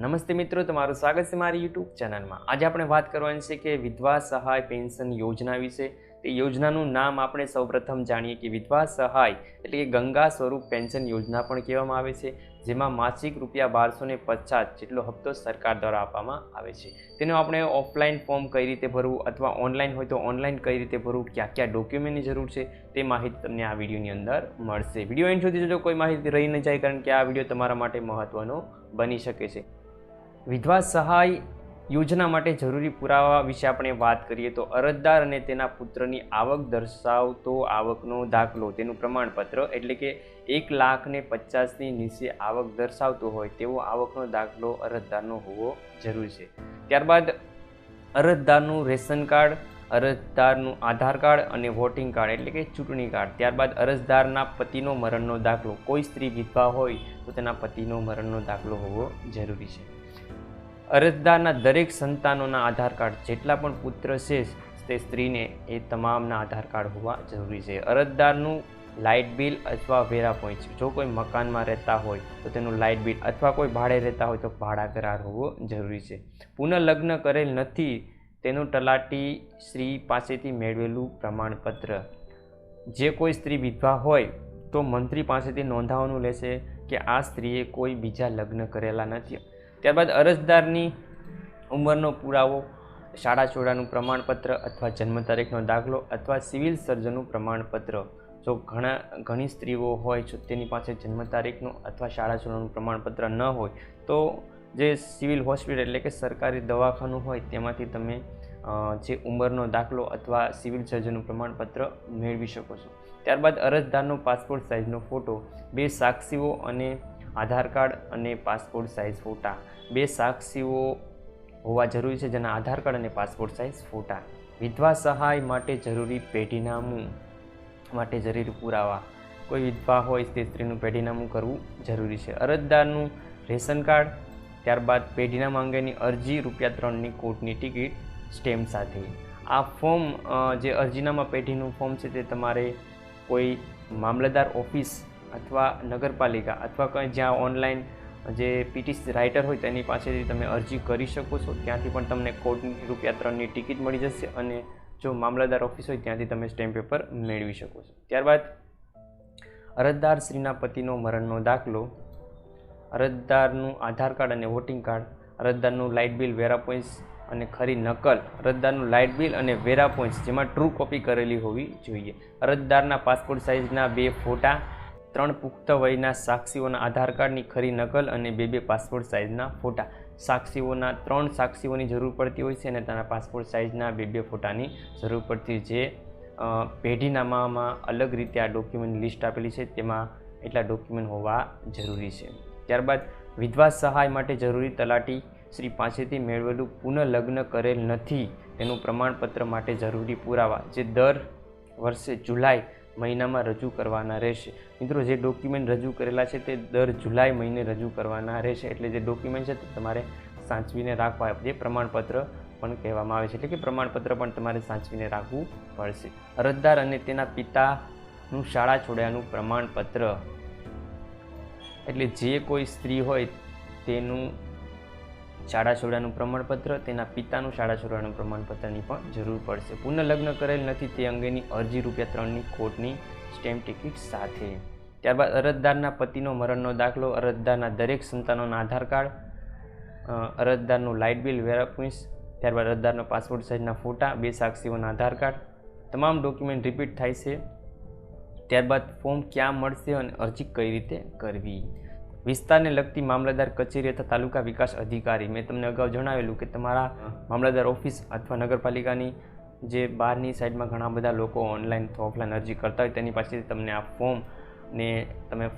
નમસ્તે મિત્રો, તમારું સ્વાગત છે મારી યુટ્યુબ ચેનલમાં. આજે આપણે વાત કરવાની છે કે વિધવા સહાય પેન્શન યોજના વિશે. તે યોજનાનું નામ આપણે સૌપ્રથમ જાણીએ કે વિધવા સહાય એટલે કે ગંગા સ્વરૂપ પેન્શન યોજના પણ કહેવામાં આવે છે, જેમાં માસિક રૂપિયા બારસો ને પચાસ જેટલો હપ્તો સરકાર દ્વારા આપવામાં આવે છે. તેનો આપણે ઓફલાઈન ફોર્મ કઈ રીતે ભરવું અથવા ઓનલાઈન હોય તો ઓનલાઈન કઈ રીતે ભરવું, ક્યાં ક્યાં ડોક્યુમેન્ટની જરૂર છે, તે માહિતી તમને આ વિડીયોની અંદર મળશે. વીડિયો એન્ડ સુધી જો કોઈ માહિતી રહી ન જાય કારણ કે આ વીડિયો તમારા માટે મહત્ત્વનો બની શકે છે. વિધવા સહાય યોજના માટે જરૂરી પુરાવા વિશે આપણે વાત કરીએ તો અરજદાર અને તેના પુત્રની આવક દર્શાવતો આવકનો દાખલો, તેનું પ્રમાણપત્ર એટલે કે એક લાખ ને પચાસની નીચે આવક દર્શાવતો હોય તેવો આવકનો દાખલો અરજદારનો હોવો જરૂરી છે. ત્યારબાદ અરજદારનું રેશન કાર્ડ, અરજદારનું આધાર કાર્ડ અને વોટિંગ કાર્ડ એટલે કે ચૂંટણી કાર્ડ. ત્યારબાદ અરજદારના પતિનો મરણનો દાખલો. કોઈ સ્ત્રી વિધવા હોય તો તેના પતિનો મરણનો દાખલો હોવો જરૂરી છે. અરજદારના દરેક સંતાનોના આધાર કાર્ડ જેટલા પણ પુત્ર છે, તે સ્ત્રીને એ તમામના આધાર કાર્ડ હોવા જરૂરી છે. અરજદારનું લાઇટ બિલ અથવા વેરા પોઈન્ટ, જો કોઈ મકાનમાં રહેતા હોય, તો તેનું લાઇટ બિલ અથવા કોઈ ભાડે રહેતા હોય, તો ભાડા કરાર હોવો જરૂરી છે. પુનઃલગ્ન કરેલ નથી, તેનું તલાટી શ્રી પાસેથી મેળવેલું પ્રમાણપત્ર. જે કોઈ સ્ત્રી વિધવા હોય, તો મંત્રી પાસેથી નોંધાવવાનું લેશે કે આ સ્ત્રીએ કોઈ બીજા લગ્ન કરેલા નથી. ત્યારબાદ અરજદારની ઉંમરનો પુરાવો, શાળા છોડાનું પ્રમાણપત્ર અથવા જન્મ તારીખનો દાખલો અથવા સિવિલ સર્જનનું પ્રમાણપત્ર. જો ઘણા, ઘણી સ્ત્રીઓ હોય છે તેની પાસે જન્મ તારીખનું અથવા શાળા છોડવાનું પ્રમાણપત્ર ન હોય, તો જે સિવિલ હોસ્પિટલ એટલે કે સરકારી દવાખાનું હોય તેમાંથી તમે જે ઉંમરનો દાખલો અથવા સિવિલ સર્જનનું પ્રમાણપત્ર મેળવી શકો છો. ત્યારબાદ અરજદારનો પાસપોર્ટ સાઇઝનો ફોટો, બે સાક્ષીઓ અને આધાર કાર્ડ અને પાસપોર્ટ સાઇઝ ફોટા. બે સાક્ષીઓ હોવા જરૂરી છે જેના આધાર કાર્ડ અને પાસપોર્ટ સાઇઝ ફોટા. વિધવા સહાય માટે જરૂરી પેઢીનામું માટે જરૂરી પુરાવા. કોઈ વિધવા હોય તે સ્ત્રીનું પેઢીનામું કરવું જરૂરી છે. અરજદારનું રેશન કાર્ડ, ત્યારબાદ પેઢીનામા અંગેની અરજી, રૂપિયા ત્રણની કોર્ટની ટિકિટ, સ્ટેમ્પ સાથે. આ ફોર્મ જે અરજીનામા પેઢીનું ફોર્મ છે તે તમારે કોઈ મામલતદાર ઓફિસ અથવા નગરપાલિકા અથવા કંઈ જ્યાં ઓનલાઈન જે પીટી રાઇટર હોય તેની પાસેથી તમે અરજી કરી શકો છો. ત્યાંથી પણ તમને કોર્ટની રૂપિયા ત્રણની ટિકિટ મળી જશે અને જો મામલતદાર ઓફિસ હોય ત્યાંથી તમે સ્ટેમ્પ પેપર મેળવી શકો છો. ત્યારબાદ અરજદાર શ્રીના પતિનો મરણનો દાખલો, અરજદારનું આધાર કાર્ડ અને વોટિંગ કાર્ડ અરજદારનું લાઇટ બિલ વેરા પોઈન્ટ્સ અને ખરી નકલ, અરજદારનું લાઇટ બિલ અને વેરા પોઈન્ટ્સ જેમાં ટ્રુ કોપી કરેલી હોવી જોઈએ. અરજદારના પાસપોર્ટ સાઇઝના બે ફોટા ત્રણ પુખ્ત વયના સાક્ષીઓના આધાર કાર્ડની ખરી નકલ અને બે બે પાસપોર્ટ સાઇઝના ફોટા. સાક્ષીઓના ત્રણ સાક્ષીઓની જરૂર પડતી હોય છે અને તેના પાસપોર્ટ સાઇઝના બે બે ફોટાની જરૂર પડતી જે પેઢીનામામાં અલગ રીતે આ ડોક્યુમેન્ટ લિસ્ટ આપેલી છે, તેમાં એટલા ડોક્યુમેન્ટ હોવા જરૂરી છે. ત્યારબાદ વિધવા સહાય માટે જરૂરી તલાટી શ્રી પાસેથી મેળવેલું પુનઃલગ્ન કરેલ નથી તેનું પ્રમાણપત્ર માટે જરૂરી પુરાવા, જે દર વર્ષે જુલાઈ મહિનામાં રજૂ કરવાના રહેશે. મિત્રો, જે ડોક્યુમેન્ટ રજૂ કરેલા છે તે દર જુલાઈ મહિને રજૂ કરવાના રહેશે. એટલે જે ડોક્યુમેન્ટ છે તે તમારે સાચવીને રાખવા, જે પ્રમાણપત્ર પણ કહેવામાં આવે છે. એટલે કે પ્રમાણપત્ર પણ તમારે સાચવીને રાખવું પડશે. અરજદાર અને તેના પિતાનું શાળા છોડ્યાનું પ્રમાણપત્ર. એટલે જે કોઈ સ્ત્રી હોય તેનું શાળા છોડ્યાનું પ્રમાણપત્ર, તેના પિતાનું શાળા છોડવાનું પ્રમાણપત્રની પણ જરૂર પડશે. પુનઃલગ્ન કરેલ નથી તે અંગેની અરજી રૂપિયા ત્રણની કોર્ટની સ્ટેમ્પ ટિકિટ સાથે. ત્યારબાદ અરજદારના પતિનો મરણનો દાખલો, અરજદારના દરેક સંતાનોના આધાર કાર્ડ અરજદારનું લાઇટ બિલ, વેરા પોઈન્ટ્સ ત્યારબાદ અરજદારનો પાસપોર્ટ સાઇઝના ફોટા, બે સાક્ષીઓના આધાર કાર્ડ, તમામ ડોક્યુમેન્ટ રિપીટ થાય છે. ત્યારબાદ ફોર્મ ક્યાં મળશે અને અરજી કઈ રીતે કરવી? વિસ્તારને લગતી મામલતદાર કચેરી અથવા તાલુકા વિકાસ અધિકારી. મેં તમને અગાઉ જણાવેલું કે તમારા મામલતદાર ઓફિસ અથવા નગરપાલિકાની જે બહારની સાઈડમાં ઘણા બધા લોકો ઓનલાઈન અથવા ઓફલાઈન અરજી કરતા હોય તેની પાસેથી તમને આ ફોર્મ ને તમે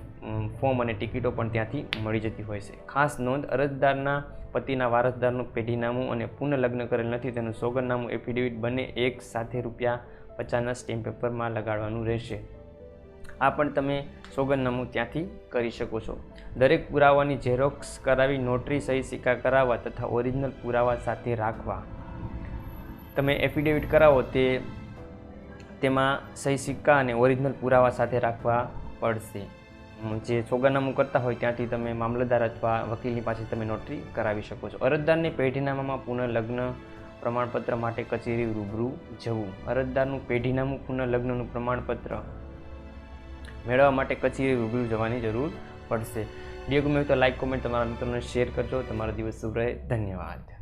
ફોર્મ અને ટિકિટો પણ ત્યાંથી મળી જતી હોય છે. ખાસ નોંધ અરજદારના પતિના વારસદારનું પેઢીનામું અને પુનઃલગ્ન કરેલ નથી તેનું સોગંદનામું એફિડેવિટ બંને એક સાથે રૂપિયા પચાસના સ્ટેમ્પ પેપરમાં લગાડવાનું રહેશે. આ પણ તમે સોગંદનામું ત્યાંથી કરી શકો છો. દરેક પુરાવાની ઝેરોક્સ કરાવી, નોટરી સહી સિક્કા કરાવવા તથા ઓરિજિનલ પુરાવા સાથે રાખવા. તમે એફિડેવિટ કરાવો તે, તેમાં સહી સિક્કા અને ઓરિજિનલ પુરાવા સાથે રાખવા પડશે. જે સોગંદનામું કરતા હોય ત્યાંથી તમે મામલતદાર અથવા વકીલની પાસે તમે નોટરી કરાવી શકો છો. અરજદારને પેઢીનામામાં પુનઃલગ્ન પ્રમાણપત્ર માટે કચેરી રૂબરૂ જવું. અરજદારનું પેઢીનામું પુનઃલગ્નનું પ્રમાણપત્ર મેળવવા માટે કચેરી રૂબરૂ જવાની જરૂર પડશે. વીડિયો ગમે તો લાઈક કોમેન્ટ તમારા મિત્રોને શેર કરજો. તમારો દિવસ શુભ રહે. ધન્યવાદ.